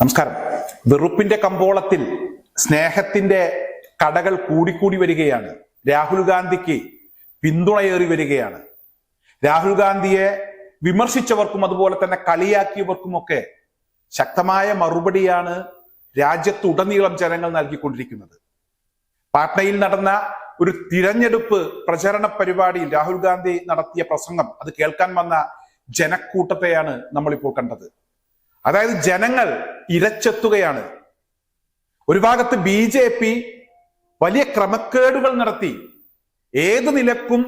നമസ്കാരം. വെറുപ്പിന്റെ കമ്പോളത്തിൽ സ്നേഹത്തിന്റെ കടകൾ കൂടിക്കൂടി വരികയാണ്. രാഹുൽ ഗാന്ധിക്ക് പിന്തുണയേറി വരികയാണ്. രാഹുൽ ഗാന്ധിയെ വിമർശിച്ചവർക്കും അതുപോലെ തന്നെ കളിയാക്കിയവർക്കുമൊക്കെ ശക്തമായ മറുപടിയാണ് രാജ്യത്തുടനീളം ജനങ്ങൾ നൽകിക്കൊണ്ടിരിക്കുന്നത്. പാട്നയിൽ നടന്ന ഒരു തിരഞ്ഞെടുപ്പ് പ്രചരണ പരിപാടിയിൽ രാഹുൽ ഗാന്ധി നടത്തിയ പ്രസംഗം അത് കേൾക്കാൻ വന്ന ജനക്കൂട്ടത്തെയാണ് നമ്മളിപ്പോൾ കണ്ടത്. അതായത് ജനങ്ങൾ ഇരച്ചെത്തുകയാണ്. ഒരു ഭാഗത്ത് ബി ജെ പി വലിയ ക്രമക്കേടുകൾ നടത്തി. ഏത് നിലക്കും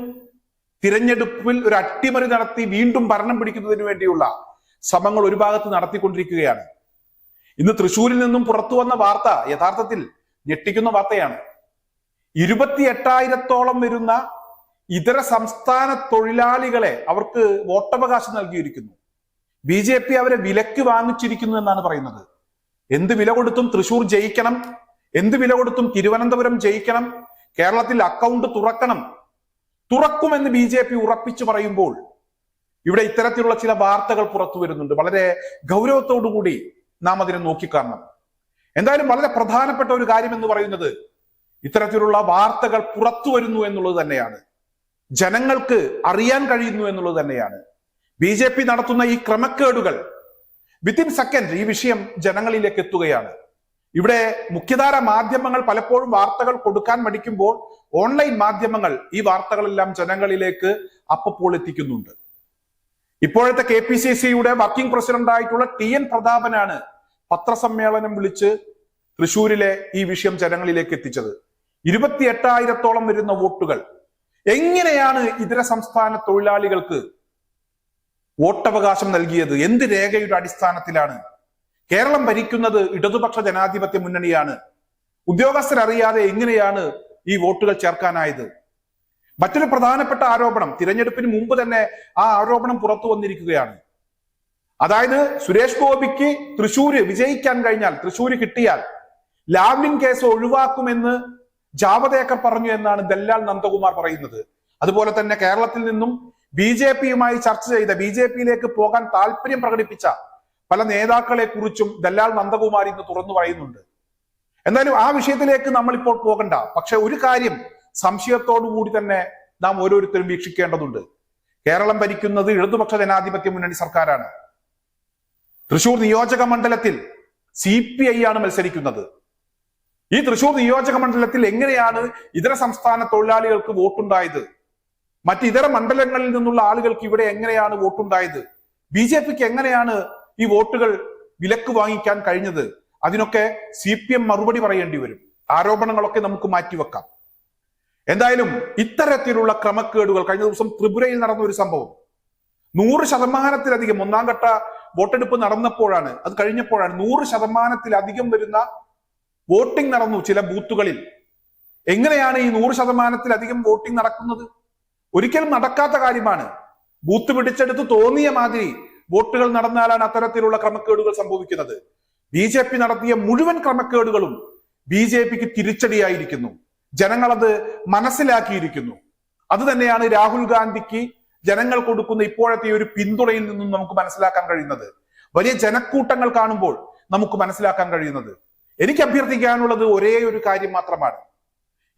തിരഞ്ഞെടുപ്പിൽ ഒരു അട്ടിമറി നടത്തി വീണ്ടും ഭരണം പിടിക്കുന്നതിന് വേണ്ടിയുള്ള ശ്രമങ്ങൾ ഒരു ഭാഗത്ത് നടത്തിക്കൊണ്ടിരിക്കുകയാണ്. ഇന്ന് തൃശൂരിൽ നിന്നും പുറത്തു വന്ന വാർത്ത യഥാർത്ഥത്തിൽ ഞെട്ടിക്കുന്ന വാർത്തയാണ്. ഇരുപത്തി എട്ടായിരത്തോളം വരുന്ന ഇതര സംസ്ഥാന തൊഴിലാളികളെ അവർക്ക് വോട്ടവകാശം നൽകിയിരിക്കുന്നു. ബി ജെ പി അവരെ വിലക്ക് വാങ്ങിച്ചിരിക്കുന്നു എന്നാണ് പറയുന്നത്. എന്ത് വില കൊടുത്തും തൃശൂർ ജയിക്കണം. എന്ത് വില കൊടുത്തും തിരുവനന്തപുരം ജയിക്കണം. കേരളത്തിൽ അക്കൗണ്ട് തുറക്കണം. തുറക്കുമെന്ന് ബി ജെ പി ഉറപ്പിച്ചു പറയുമ്പോൾ ഇവിടെ ഇത്തരത്തിലുള്ള ചില വാർത്തകൾ പുറത്തു വരുന്നുണ്ട്. വളരെ ഗൗരവത്തോടുകൂടി നാം അതിനെ നോക്കിക്കാണണം. എന്തായാലും വളരെ പ്രധാനപ്പെട്ട ഒരു കാര്യം എന്ന് പറയുന്നത് ഇത്തരത്തിലുള്ള വാർത്തകൾ പുറത്തു വരുന്നു എന്നുള്ളത് തന്നെയാണ്. ജനങ്ങൾക്ക് അറിയാൻ കഴിയുന്നു എന്നുള്ളത് തന്നെയാണ്. ബി ജെ പി നടത്തുന്ന ഈ ക്രമക്കേടുകൾ വിത്തിൻ സെക്കൻഡ് ഈ വിഷയം ജനങ്ങളിലേക്ക് എത്തുകയാണ്. ഇവിടെ മുഖ്യധാര മാധ്യമങ്ങൾ പലപ്പോഴും വാർത്തകൾ കൊടുക്കാൻ മടിക്കുമ്പോൾ ഓൺലൈൻ മാധ്യമങ്ങൾ ഈ വാർത്തകളെല്ലാം ജനങ്ങളിലേക്ക് അപ്പപ്പോൾ എത്തിക്കുന്നുണ്ട്. ഇപ്പോഴത്തെ കെ പി സി സിയുടെ വർക്കിംഗ് പ്രസിഡന്റ് ആയിട്ടുള്ള ടി എൻ പ്രതാപനാണ് പത്രസമ്മേളനം വിളിച്ച് തൃശൂരിലെ ഈ വിഷയം ജനങ്ങളിലേക്ക് എത്തിച്ചത്. ഇരുപത്തി എട്ടായിരത്തോളം വരുന്ന വോട്ടുകൾ. എങ്ങനെയാണ് ഇതര സംസ്ഥാന തൊഴിലാളികൾക്ക് വോട്ടവകാശം നൽകിയത് എന്ത് രേഖയുടെ അടിസ്ഥാനത്തിലാണ്? കേരളം ഭരിക്കുന്നത് ഇടതുപക്ഷ ജനാധിപത്യ മുന്നണിയാണ്. ഉദ്യോഗസ്ഥരറിയാതെ എങ്ങനെയാണ് ഈ വോട്ടുകൾ ചേർക്കാനായത്? മറ്റൊരു പ്രധാനപ്പെട്ട ആരോപണം തിരഞ്ഞെടുപ്പിന് മുമ്പ് തന്നെ ആ ആരോപണം പുറത്തു വന്നിരിക്കുകയാണ്. അതായത് സുരേഷ് ഗോപിക്ക് തൃശൂര് വിജയിക്കാൻ കഴിഞ്ഞാൽ തൃശൂര് കിട്ടിയാൽ ലാവ്ലിൻ കേസ് ഒഴിവാക്കുമെന്ന് ജാവദേക്കർ പറഞ്ഞു എന്നാണ് ദല്ലാൽ നന്ദകുമാർ പറയുന്നത്. അതുപോലെ തന്നെ കേരളത്തിൽ നിന്നും ബി ജെ പിയുമായി ചർച്ച ചെയ്ത ബി ജെ പിയിലേക്ക് പോകാൻ താല്പര്യം പ്രകടിപ്പിച്ച പല നേതാക്കളെ കുറിച്ചും ദല്ലാൽ നന്ദകുമാർ ഇന്ന് തുറന്നു പറയുന്നുണ്ട്. എന്തായാലും ആ വിഷയത്തിലേക്ക് നമ്മൾ ഇപ്പോൾ പോകണ്ട. പക്ഷെ ഒരു കാര്യം സംശയത്തോടുകൂടി തന്നെ നാം ഓരോരുത്തരും വീക്ഷിക്കേണ്ടതുണ്ട്. കേരളം ഭരിക്കുന്നത് ഇടതുപക്ഷ ജനാധിപത്യ മുന്നണി സർക്കാരാണ്. തൃശൂർ നിയോജക മണ്ഡലത്തിൽ സി പി ഐ ആണ് മത്സരിക്കുന്നത്. ഈ തൃശൂർ നിയോജക മണ്ഡലത്തിൽ എങ്ങനെയാണ് ഇതര സംസ്ഥാന തൊഴിലാളികൾക്ക് വോട്ടുണ്ടായത്? മറ്റ് ഇതര മണ്ഡലങ്ങളിൽ നിന്നുള്ള ആളുകൾക്ക് ഇവിടെ എങ്ങനെയാണ് വോട്ടുണ്ടായത്? ബി ജെ പിക്ക് എങ്ങനെയാണ് ഈ വോട്ടുകൾ വിലക്ക് വാങ്ങിക്കാൻ കഴിഞ്ഞത്? അതിനൊക്കെ സി പി എം മറുപടി പറയേണ്ടി വരും. ആരോപണങ്ങളൊക്കെ നമുക്ക് മാറ്റിവെക്കാം. എന്തായാലും ഇത്തരത്തിലുള്ള ക്രമക്കേടുകൾ കഴിഞ്ഞ ദിവസം ത്രിപുരയിൽ നടന്ന ഒരു സംഭവം. നൂറ് ശതമാനത്തിലധികം ഒന്നാം ഘട്ട വോട്ടെടുപ്പ് നടന്നപ്പോഴാണ് അത് കഴിഞ്ഞപ്പോഴാണ് നൂറ് ശതമാനത്തിലധികം വരുന്ന വോട്ടിംഗ് നടന്നു ചില ബൂത്തുകളിൽ. എങ്ങനെയാണ് ഈ നൂറ് ശതമാനത്തിലധികം വോട്ടിംഗ് നടക്കുന്നത്? ഒരിക്കലും നടക്കാത്ത കാര്യമാണ്. ബൂത്ത് പിടിച്ചെടുത്ത് തോന്നിയ മാതിരി വോട്ടുകൾ നടന്നാലാണ് അത്തരത്തിലുള്ള ക്രമക്കേടുകൾ സംഭവിക്കുന്നത്. ബി ജെ പി നടത്തിയ മുഴുവൻ ക്രമക്കേടുകളും ബി ജെ പിക്ക് തിരിച്ചടിയായിരിക്കുന്നു. ജനങ്ങൾ അത് മനസ്സിലാക്കിയിരിക്കുന്നു. അത് തന്നെയാണ് രാഹുൽ ഗാന്ധിക്ക് ജനങ്ങൾ കൊടുക്കുന്ന ഇപ്പോഴത്തെ ഒരു പിന്തുണയിൽ നിന്നും നമുക്ക് മനസ്സിലാക്കാൻ കഴിയുന്നത്. വലിയ ജനക്കൂട്ടങ്ങൾ കാണുമ്പോൾ നമുക്ക് മനസ്സിലാക്കാൻ കഴിയുന്നത്. എനിക്ക് അഭ്യർത്ഥിക്കാനുള്ളത് ഒരേ ഒരു കാര്യം മാത്രമാണ്.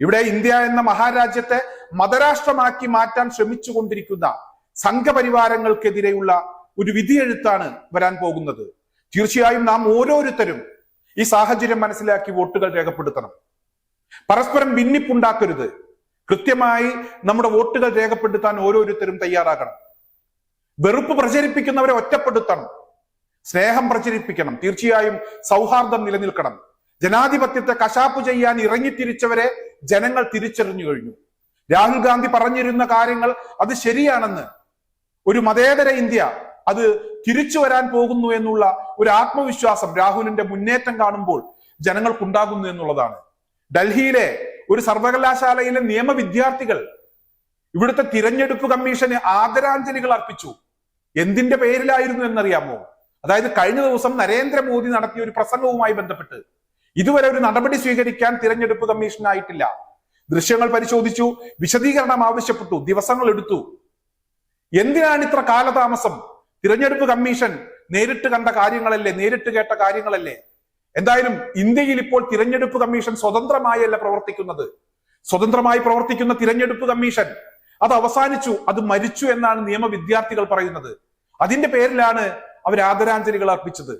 ഇവിടെ ഇന്ത്യ എന്ന മഹാരാജ്യത്തെ മതരാഷ്ട്രമാക്കി മാറ്റാൻ ശ്രമിച്ചുകൊണ്ടിരിക്കുന്ന സംഘപരിവാരങ്ങൾക്കെതിരെയുള്ള ഒരു വിധിയെഴുത്താണ് വരാൻ പോകുന്നത്. തീർച്ചയായും നാം ഓരോരുത്തരും ഈ സാഹചര്യം മനസ്സിലാക്കി വോട്ടുകൾ രേഖപ്പെടുത്തണം. പരസ്പരം ഭിന്നിപ്പുണ്ടാക്കരുത്. കൃത്യമായി നമ്മുടെ വോട്ടുകൾ രേഖപ്പെടുത്താൻ ഓരോരുത്തരും തയ്യാറാകണം. വെറുപ്പ് പ്രചരിപ്പിക്കുന്നവരെ ഒറ്റപ്പെടുത്തണം. സ്നേഹം പ്രചരിപ്പിക്കണം. തീർച്ചയായും സൗഹാർദ്ദം നിലനിൽക്കണം. ജനാധിപത്യത്തെ കശാപ്പ് ചെയ്യാൻ ഇറങ്ങിത്തിരിച്ചവരെ ജനങ്ങൾ തിരിച്ചറിഞ്ഞു കഴിഞ്ഞു. രാഹുൽ ഗാന്ധി പറഞ്ഞിരുന്ന കാര്യങ്ങൾ അത് ശരിയാണെന്ന്. ഒരു മതേതര ഇന്ത്യ അത് തിരിച്ചു വരാൻ പോകുന്നു എന്നുള്ള ഒരു ആത്മവിശ്വാസം രാഹുലിന്റെ മുന്നേറ്റം കാണുമ്പോൾ ജനങ്ങൾക്കുണ്ടാകുന്നു എന്നുള്ളതാണ്. ഡൽഹിയിലെ ഒരു സർവകലാശാലയിലെ നിയമ വിദ്യാർത്ഥികൾ ഇവിടുത്തെ തിരഞ്ഞെടുപ്പ് കമ്മീഷന് ആദരാഞ്ജലികൾ അർപ്പിച്ചു. എന്തിന്റെ പേരിലായിരുന്നു എന്നറിയാമോ? അതായത് കഴിഞ്ഞ ദിവസം നരേന്ദ്രമോദി നടത്തിയ ഒരു പ്രസംഗവുമായി ബന്ധപ്പെട്ട്. ഇതുവരെ ഒരു നടപടി സ്വീകരിക്കാൻ തിരഞ്ഞെടുപ്പ് കമ്മീഷനായിട്ടില്ല ദൃശ്യങ്ങൾ പരിശോധിച്ചു വിശദീകരണം ആവശ്യപ്പെട്ടു ദിവസങ്ങൾ എടുത്തു. എന്തിനാണ് ഇത്ര കാലതാമസം? തിരഞ്ഞെടുപ്പ് കമ്മീഷൻ നേരിട്ട് കണ്ട കാര്യങ്ങളല്ലേ നേരിട്ട് കേട്ട കാര്യങ്ങളല്ലേ? എന്തായാലും ഇന്ത്യയിൽ ഇപ്പോൾ തിരഞ്ഞെടുപ്പ് കമ്മീഷൻ സ്വതന്ത്രമായല്ല പ്രവർത്തിക്കുന്നത്. സ്വതന്ത്രമായി പ്രവർത്തിക്കുന്ന തിരഞ്ഞെടുപ്പ് കമ്മീഷൻ അത് അവസാനിച്ചു അത് മരിച്ചു എന്നാണ് നിയമ വിദ്യാർത്ഥികൾ പറയുന്നത്. അതിന്റെ പേരിലാണ് അവർ ആദരാഞ്ജലികൾ അർപ്പിച്ചത്.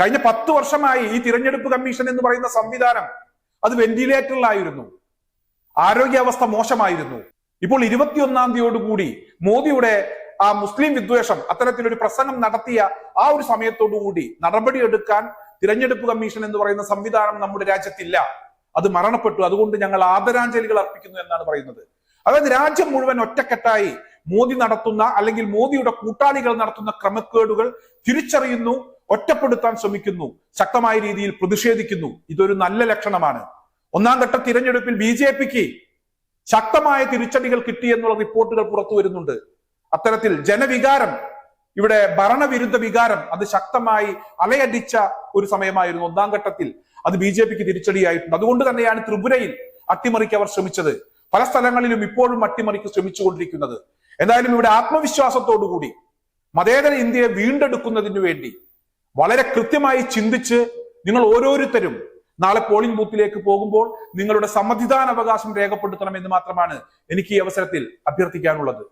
കഴിഞ്ഞ പത്ത് വർഷമായി ഈ തിരഞ്ഞെടുപ്പ് കമ്മീഷൻ എന്ന് പറയുന്ന സംവിധാനം അത് വെന്റിലേറ്ററിലായിരുന്നു ആരോഗ്യാവസ്ഥ മോശമായിരുന്നു. ഇപ്പോൾ ഇരുപത്തിയൊന്നാം തീയതിയോടുകൂടി മോദിയുടെ ആ മുസ്ലിം വിദ്വേഷം അത്തരത്തിലൊരു പ്രസംഗം നടത്തിയ ആ ഒരു സമയത്തോടുകൂടി നടപടിയെടുക്കാൻ തിരഞ്ഞെടുപ്പ് കമ്മീഷൻ എന്ന് പറയുന്ന സംവിധാനം നമ്മുടെ രാജ്യത്തില്ല. അത് മരണപ്പെട്ടു. അതുകൊണ്ട് ഞങ്ങൾ ആദരാഞ്ജലികൾ അർപ്പിക്കുന്നു എന്നാണ് പറയുന്നത്. അതായത് രാജ്യം മുഴുവൻ ഒറ്റക്കെട്ടായി മോദി നടത്തുന്ന അല്ലെങ്കിൽ മോദിയുടെ കൂട്ടാളികൾ നടത്തുന്ന ക്രമക്കേടുകൾ തിരിച്ചറിയുന്നു. ഒറ്റപ്പെടുത്താൻ ശ്രമിക്കുന്നു. ശക്തമായ രീതിയിൽ പ്രതിഷേധിക്കുന്നു. ഇതൊരു നല്ല ലക്ഷണമാണ്. ഒന്നാം ഘട്ട തിരഞ്ഞെടുപ്പിൽ ബി ജെ പിക്ക് ശക്തമായ തിരിച്ചടികൾ കിട്ടി എന്നുള്ള റിപ്പോർട്ടുകൾ പുറത്തു വരുന്നുണ്ട്. അത്തരത്തിൽ ജനവികാരം ഇവിടെ ഭരണവിരുദ്ധ വികാരം അത് ശക്തമായി അലയടിച്ച ഒരു സമയമായിരുന്നു ഒന്നാം ഘട്ടത്തിൽ. അത് ബി ജെ പിക്ക് തിരിച്ചടിയായിട്ടുണ്ട്. അതുകൊണ്ട് തന്നെയാണ് ത്രിപുരയിൽ അട്ടിമറിക്ക് അവർ ശ്രമിച്ചത്. പല സ്ഥലങ്ങളിലും ഇപ്പോഴും അട്ടിമറിക്ക് ശ്രമിച്ചുകൊണ്ടിരിക്കുന്നത്. എന്തായാലും ഇവിടെ ആത്മവിശ്വാസത്തോടുകൂടി മതേതര ഇന്ത്യയെ വീണ്ടെടുക്കുന്നതിനു വേണ്ടി വളരെ കൃത്യമായി ചിന്തിച്ച് നിങ്ങൾ ഓരോരുത്തരും നാളെ പോളിംഗ് ബൂത്തിലേക്ക് പോകുമ്പോൾ നിങ്ങളുടെ സമ്മതിദാന അവകാശം രേഖപ്പെടുത്തണം എന്ന് മാത്രമാണ് എനിക്ക് ഈ അവസരത്തിൽ അഭ്യർത്ഥിക്കാനുള്ളത്.